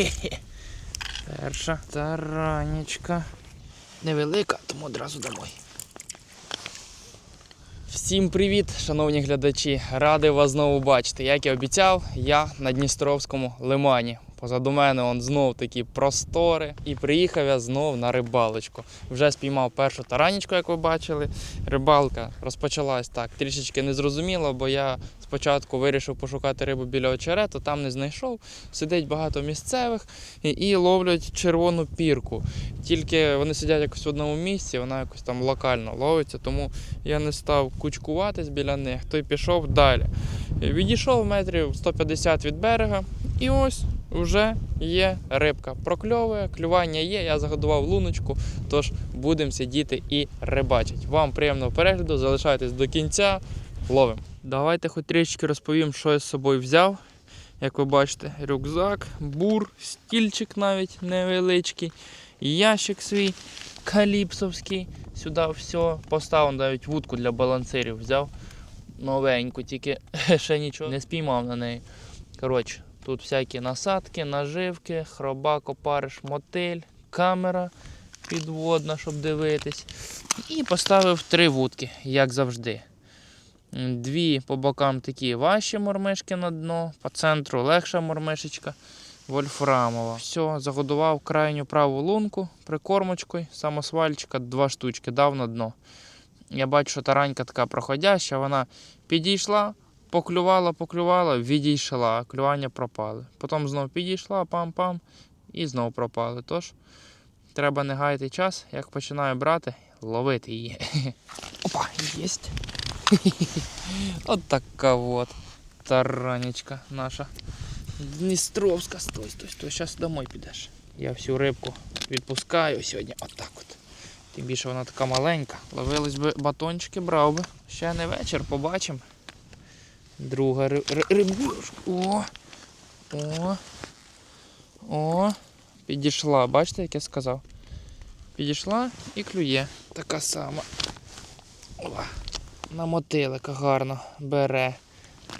Хе-хе-хе. Перша таранечка. Невелика, тому одразу домой. Всім привіт, шановні глядачі! Радий вас знову бачити. Як і обіцяв, я на Дністровському лимані. Позаду мене он знов такі простори. І приїхав я знов на рибалочку. Вже спіймав першу таранічку, як ви бачили. Рибалка розпочалась так, трішечки незрозуміло, бо я спочатку вирішив пошукати рибу біля очерету, там не знайшов. Сидить багато місцевих і, і ловлять червону пірку. Тільки вони сидять якось в одному місці, вона якось там локально ловиться, тому я не став кучкуватись біля них, то й пішов далі. Відійшов метрів 150 від берега, і ось вже є рибка. Прокльовує, клювання є, я загодував луночку, тож будемо сидіти і рибачити. Вам приємного перегляду, залишайтесь до кінця, ловимо. Давайте хоч трішки розповім, що я з собою взяв. Як ви бачите, рюкзак, бур, стільчик навіть невеличкий, ящик свій каліпсовський. Сюди все поставив, навіть вудку для балансирів взяв. Новеньку, тільки ще нічого не спіймав на неї. Коротше, тут всякі насадки, наживки, хробак, опариш, мотиль, камера підводна, щоб дивитись. І поставив три вудки, як завжди. Дві по бокам такі важчі мормишки на дно, по центру легша мормишечка вольфрамова. Все, загодував крайню праву лунку прикормочкою, самосвальчика, два штучки дав на дно. Я бачу, що таранька така проходяща, вона підійшла, поклювала, поклювала, відійшла, клювання пропали. Потім знов підійшла, пам-пам, і знов пропали. Тож треба не гаяти час, як починаю брати, ловити її. Опа, єсть. От така от таранечка наша. Дністровська. Стой, стой, стой. Зараз домой підеш. Я всю рибку відпускаю сьогодні. Отак от. Тим більше вона така маленька. Ловились би батончики, брав би. Ще не вечір, побачимо. Друга ри- ри- рибушка. О! О! О! Підійшла. Бачите, як я сказав? Підійшла і клює. Така сама. О! На мотилика гарно бере.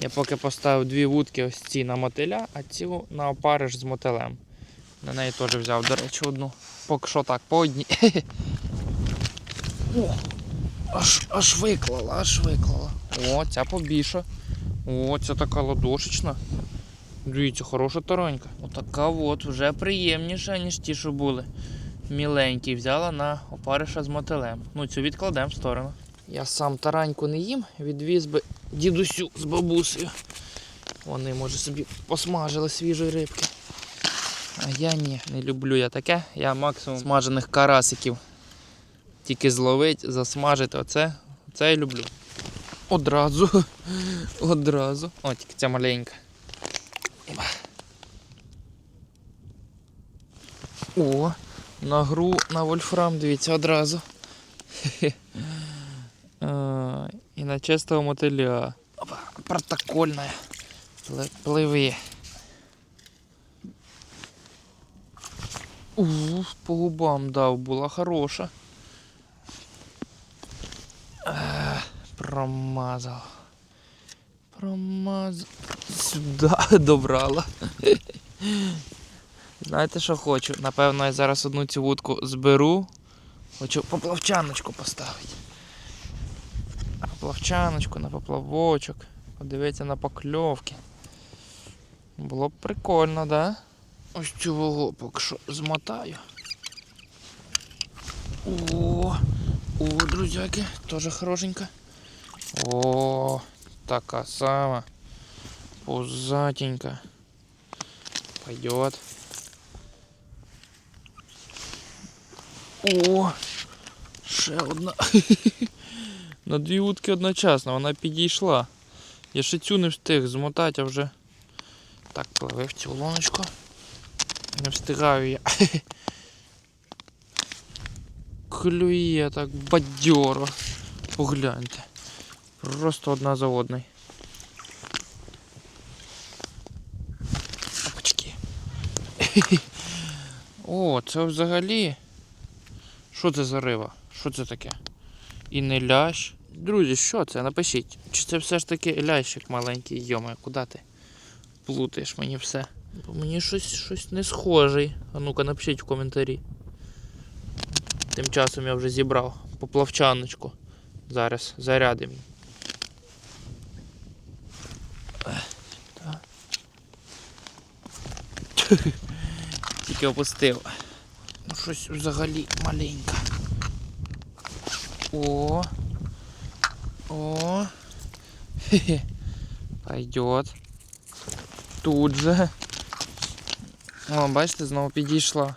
Я поки поставив дві вудки ось ці на мотиля, а цю на опариш з мотилем. На неї теж взяв, до речі, одну. Поки що так, по одній. О, аж, аж виклала, аж виклала. О, ця побільша. О, ця така ладошечна. Дивіться, хороша таранька. Отака от, вже приємніша, ніж ті, що були. Міленькі взяла на опариша з мотилем. Ну, цю відкладемо в сторону. Я сам тараньку не їм, відвіз би дідусю з бабусею. Вони, може, собі посмажили свіжої рибки. А я ні, не люблю я таке. Я максимум смажених карасиків. Тільки зловить, засмажити. Оце, оце я люблю. Одразу. Одразу. О, тільки ця маленька. О, на гру на вольфрам, дивіться, одразу. Хе-хе. А, І на чистого мотиля. Опа, протокольна. Пли- Пливи. У, по губам дав, була хороша. А, промазав. Промазав. Сюди добрала. Знаєте, що хочу? Напевно, я зараз одну цю вудку зберу. Хочу поплавчаночку поставити. На поплавчаночку, на поплавочок. Подивитися на покльовки. Було б прикольно, да? Ось цього поки що змотаю. О, о, друзяки, теж хорошенька. О, така сама. Пузатенька. Пойдет. О, ще одна. На дві утки одночасно, вона підійшла. Я ще цю не встиг змотати, а вже так пливе в цю лоночку. Не встигаю я. Клює так бадьоро. Погляньте. Просто одна за одною. Опачки. О, це взагалі. Що це за риба? Що це таке? І не лящ. Друзі, що це? Напишіть. Чи це все ж таки лящик маленький, йома, куди ти? плутаєш мені все. Бо мені щось, щось не схожий. А ну-ка напишіть в коментарі. Тим часом я вже зібрав поплавчаночку. Зараз зарядимо. Ех, так. Тільки опустив. Ну щось взагалі маленьке. О. О. Хе-хе. Пойдет. Тут же. О, бачите, знову підійшла.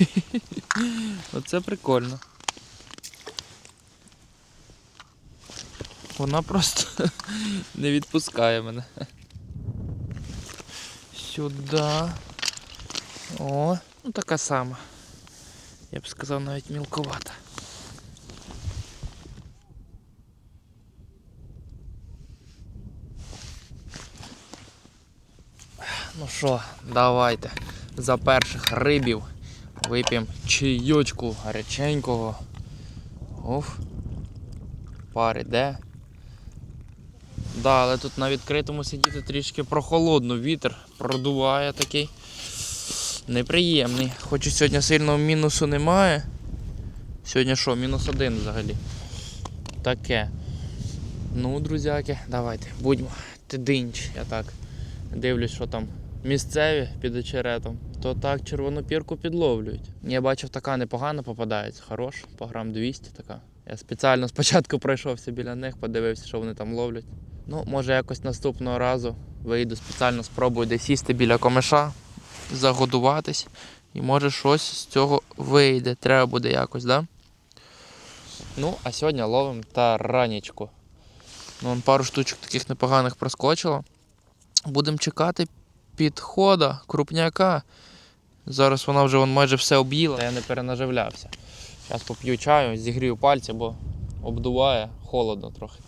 Оце прикольно. Вона просто не відпускає мене. Сюди. О, ну така сама. Я б сказав навіть мілковата. Ну що, давайте за перших рибів вип'ємо чайочку гаряченького. Оф. Пар іде. Да, але тут на відкритому сидіти трішки прохолодно. Вітер продуває такий. Неприємний. Хоч і сьогодні сильного мінусу немає. Сьогодні що, мінус один взагалі. Таке. Ну, друзяки, давайте, будьмо. Тидинч, я так дивлюсь, що там місцеві під очеретом, то так червону пірку підловлюють. Я бачив, така непогана попадається, хорош, по грам 200 така. Я спеціально спочатку пройшовся біля них, подивився, що вони там ловлять. Ну, може якось наступного разу вийду спеціально спробую десь сісти біля комиша, загодуватись. І може щось з цього вийде. Треба буде якось, да? Ну, а сьогодні ловимо таранічку. Ну, пару штучок таких непоганих проскочило. Будемо чекати підхода крупняка. Зараз вона вже вон майже все об'їла, я не перенаживлявся. Зараз поп'ю чаю, зігрію пальці, бо обдуває холодно трохи.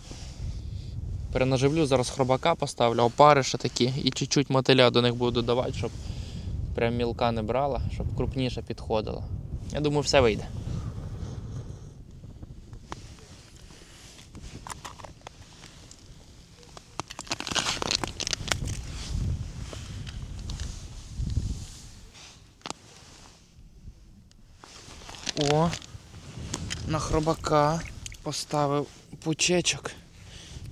Перенаживлю, зараз хробака поставлю, опариша такі і чуть-чуть мотиля до них буду додавати, щоб прям мілка не брала, щоб крупніше підходила. Я думаю, все вийде. О, на хробака поставив пучечок.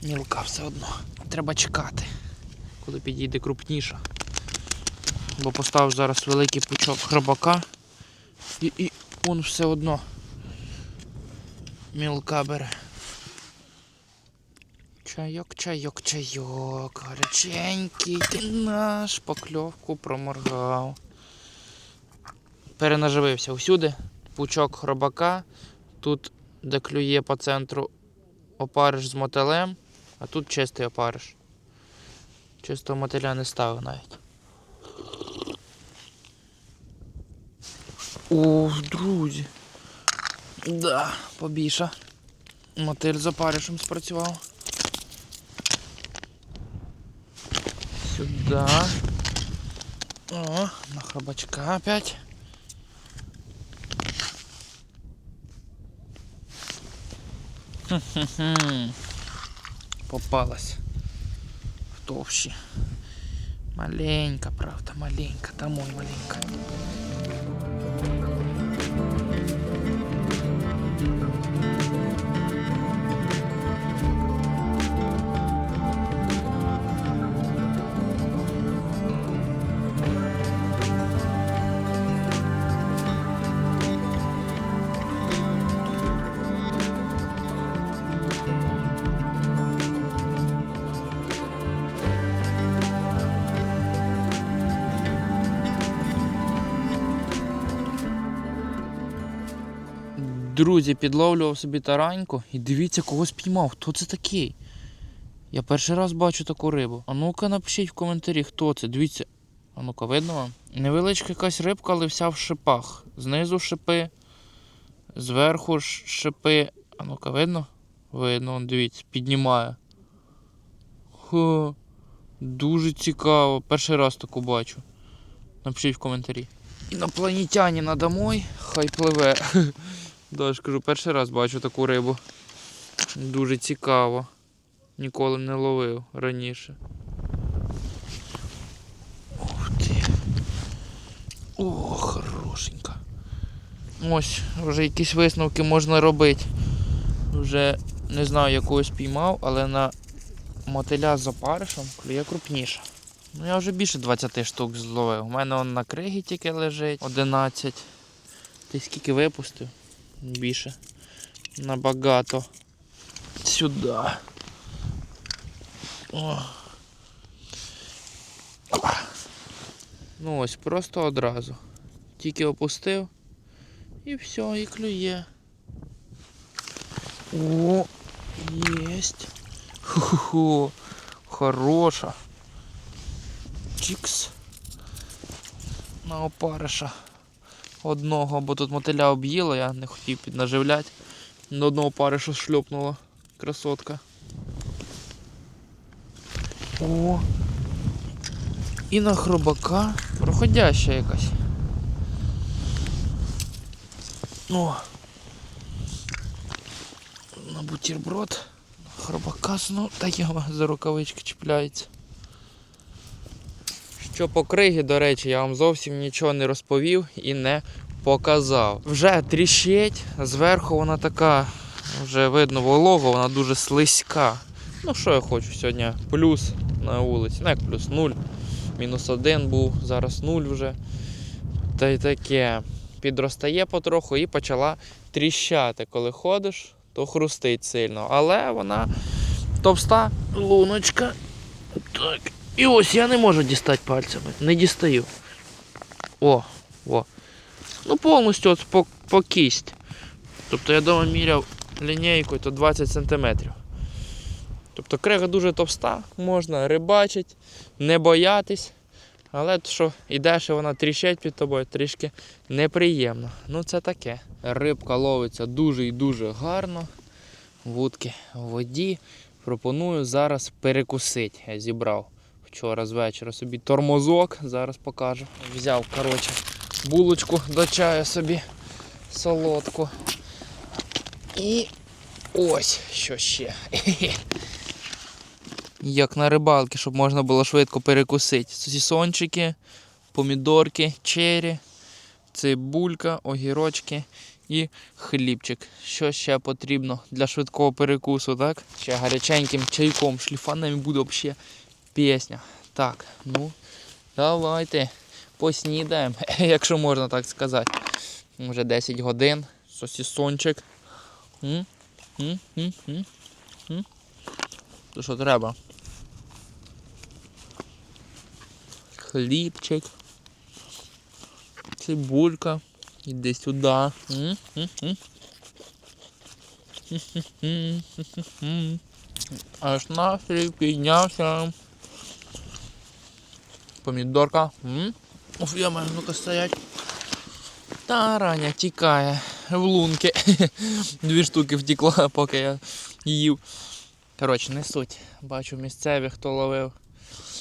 Мілка все одно. Треба чекати, коли підійде крупніша. Бо поставив зараз великий пучок хробака і, і он все одно мілка бере. Чайок, чайок, чайок, гаряченький, ти наш покльовку проморгав. Перенаживився всюди. Пучок хробака. Тут, де клює по центру опариш з мотилем, а тут чистий опариш. Чистого мотиля не ставив навіть. О, друзі. Да, побіша. Мотиль з опаришем спрацював. Сюда. О, на хробачка опять. Попалась в товщі. Маленька, правда, маленька, домой маленька. Друзі, підловлював собі тараньку і дивіться, кого спіймав. Хто це такий? Я перший раз бачу таку рибу. А ну-ка напишіть в коментарі, хто це. Дивіться. А ну-ка, видно вам? Невеличка якась рибка, але вся в шипах. Знизу шипи, зверху шипи. А ну-ка, видно? Видно, он, дивіться, піднімає. Хо, дуже цікаво. Перший раз таку бачу. Напишіть в коментарі. Інопланетянина домой, хай пливе. Да, кажу, перший раз бачу таку рибу. Дуже цікаво. Ніколи не ловив раніше. Ух ти. О, хорошенька. Ось, вже якісь висновки можна робити. Вже не знаю якогось піймав, але на мотиля з опаришем клює крупніша. Ну я вже більше 20 штук зловив. У мене он на кригі тільки лежить 11. Ти скільки випустив? Більше. Набагато. Сюди. О. Ну ось, просто одразу. Тільки опустив і все, і клює. О, єсть. Ху-ху-ху. Хороша. Чікс. На опариша. Одного, бо тут мотиля об'їло, я не хотів піднаживляти. На одного опариша шльопнула. Красотка. О. І на хробака проходяща якась. О. На бутерброд. Хробака ну так його за рукавички чіпляється. Що по кригі, до речі, я вам зовсім нічого не розповів і не показав. Вже тріщить, зверху вона така, вже видно волога, вона дуже слизька. Ну що я хочу сьогодні? Плюс на вулиці. Ну як плюс нуль. Мінус один був, зараз нуль вже. Та й таке. Підростає потроху і почала тріщати. Коли ходиш, то хрустить сильно. Але вона товста луночка. Так. І ось я не можу дістати пальцями. Не дістаю. О, о. Ну повністю от по, по кість. Тобто я дома міряв лінійкою, то 20 см. Тобто крига дуже товста, можна рибачити, не боятись. Але то, що йдеш і вона тріщить під тобою, трішки неприємно. Ну це таке. Рибка ловиться дуже і дуже гарно. Вудки в воді. Пропоную зараз перекусити. Я зібрав вчора з вечора собі тормозок, зараз покажу. Взяв, коротше, булочку до чаю собі солодку. І ось що ще. Як на рибалки, щоб можна було швидко перекусити. Сосісончики, помідорки, чері, цибулька, огірочки і хлібчик. Що ще потрібно для швидкого перекусу, так? Ще гаряченьким чайком, шліфанами буде взагалі пісня. Так, ну, давайте поснідаємо, якщо можна так сказати. Вже 10 годин. Сосісончик. То що треба? Хлібчик. Цибулька. Іди сюди. Аж настрій піднявся. Помідорка. Уф, я маю, ну-ка стоять. Та раня тікає в лунки. Дві штуки втекла, поки я їв. Коротше, не суть. Бачу місцеві, хто ловив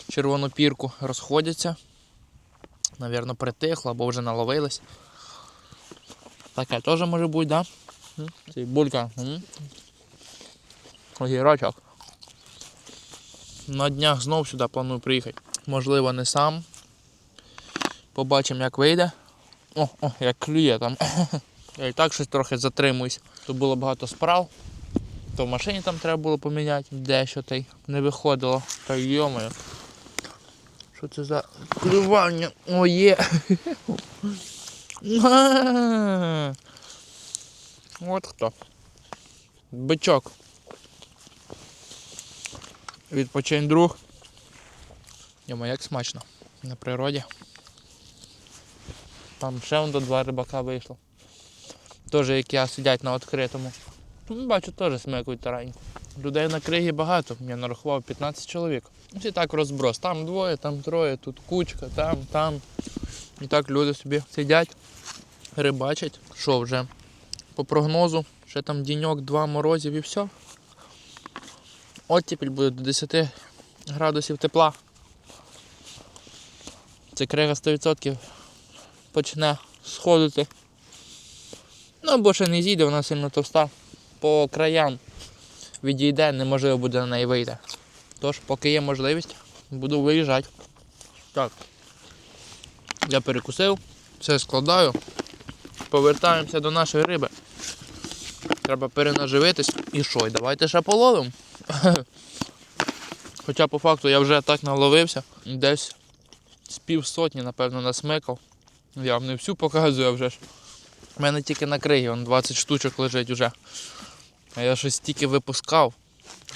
червону пірку, розходяться. Навірно, притихло, або вже наловились. Таке теж може бути, да? М? Цибулька. М? Огірочок. На днях знов сюди планую приїхати. Можливо, не сам. Побачимо, як вийде. О, о, як клює там. Я і так щось трохи затримуюсь. Тут було багато справ. То в машині там треба було поміняти, дещо та й не виходило. Та йомою. Що це за клювання? О, є. От хто. Бичок. Відпочинь друг. Йома, як смачно. На природі. Там ще до два рибака вийшло. Теж як я сидять на відкритому. Ну, бачу, теж смикують тараньку. Людей на кригі багато, я нарахував 15 чоловік. Всі так розброс. Там двоє, там троє, тут кучка, там, там. І так люди собі сидять, рибачать. Що вже? По прогнозу, ще там діньок, два морозів і все. Оттепель буде до 10 градусів тепла. Це крига 100% почне сходити. Ну або ще не зійде, вона сильно товста. По краям відійде, неможливо буде на неї вийти. Тож, поки є можливість, буду виїжджати. Так. Я перекусив, Все складаю. Повертаємося до нашої риби. Треба перенаживитись. І що? Давайте ще половимо. Хоча по факту я вже так наловився. Десь з пів сотні, напевно, насмикав. Я вам не всю показую вже ж. У мене тільки на кригі, вон 20 штучок лежить вже. А я щось тільки випускав.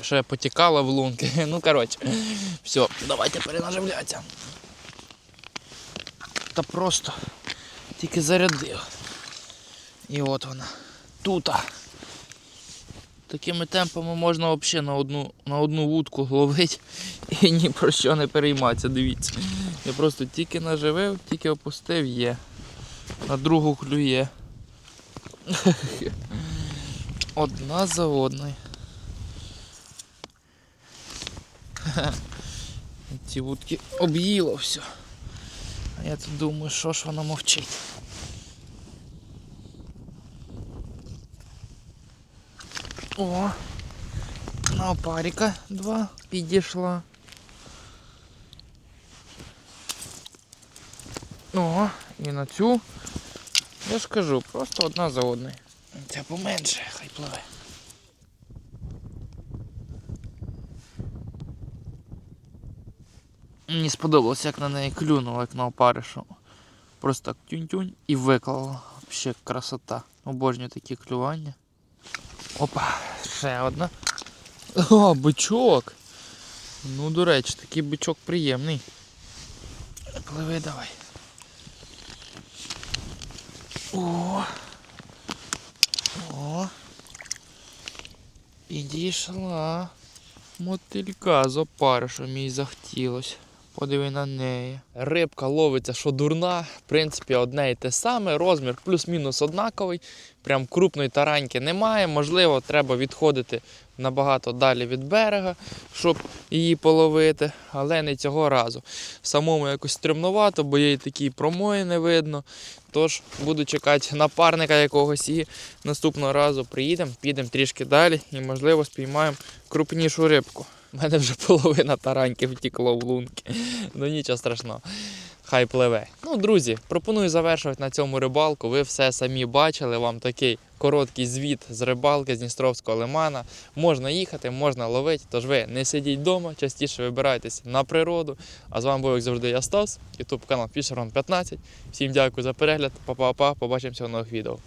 Ще потікало в лунки. Ну, коротше. Все, давайте перенаживлятися. Та просто тільки зарядив. І от вона. Тута. Такими темпами можна взагалі на одну, на одну вудку ловити і ні про що не перейматися, дивіться. Я просто тільки наживив, тільки опустив є. На другу клює. Одна за одною. Ці вудки об'їло все. А я тут думаю, що ж воно мовчить. О, на опаріка два підійшла. О, і на цю. Я ж кажу, просто одна за одною. Ця поменше, хай пливе. Мені сподобалось, як на неї клюнуло, як на опаришу. Просто так тюнь-тюнь і виклало. Взагалі красота. Обожнюю такі клювання. Опа, ще одна. О, бичок. Ну, до речі, такий бичок приємний. Пливи давай. О. О. Підійшла. Мотилька з опаришем їй захотілось. Подиви на неї. Рибка ловиться, що дурна. В принципі, одне і те саме. Розмір плюс-мінус однаковий. Прям крупної тараньки немає. Можливо, треба відходити набагато далі від берега, щоб її половити, але не цього разу. Самому якось стрімнувато, бо її такі промої не видно. Тож буду чекати напарника якогось і наступного разу приїдемо, підемо трішки далі і, можливо, спіймаємо крупнішу рибку. У мене вже половина тараньки втікло в лунки. Ну нічого страшного. Хай пливе. Ну, друзі, пропоную завершувати на цьому рибалку. Ви все самі бачили. Вам такий короткий звіт з рибалки з Дністровського лимана. Можна їхати, можна ловити. Тож ви не сидіть вдома, частіше вибирайтеся на природу. А з вами був, як завжди, я Стас, ютуб канал Fisherman 15. Всім дякую за перегляд. Па-па-па, побачимося в нових відео.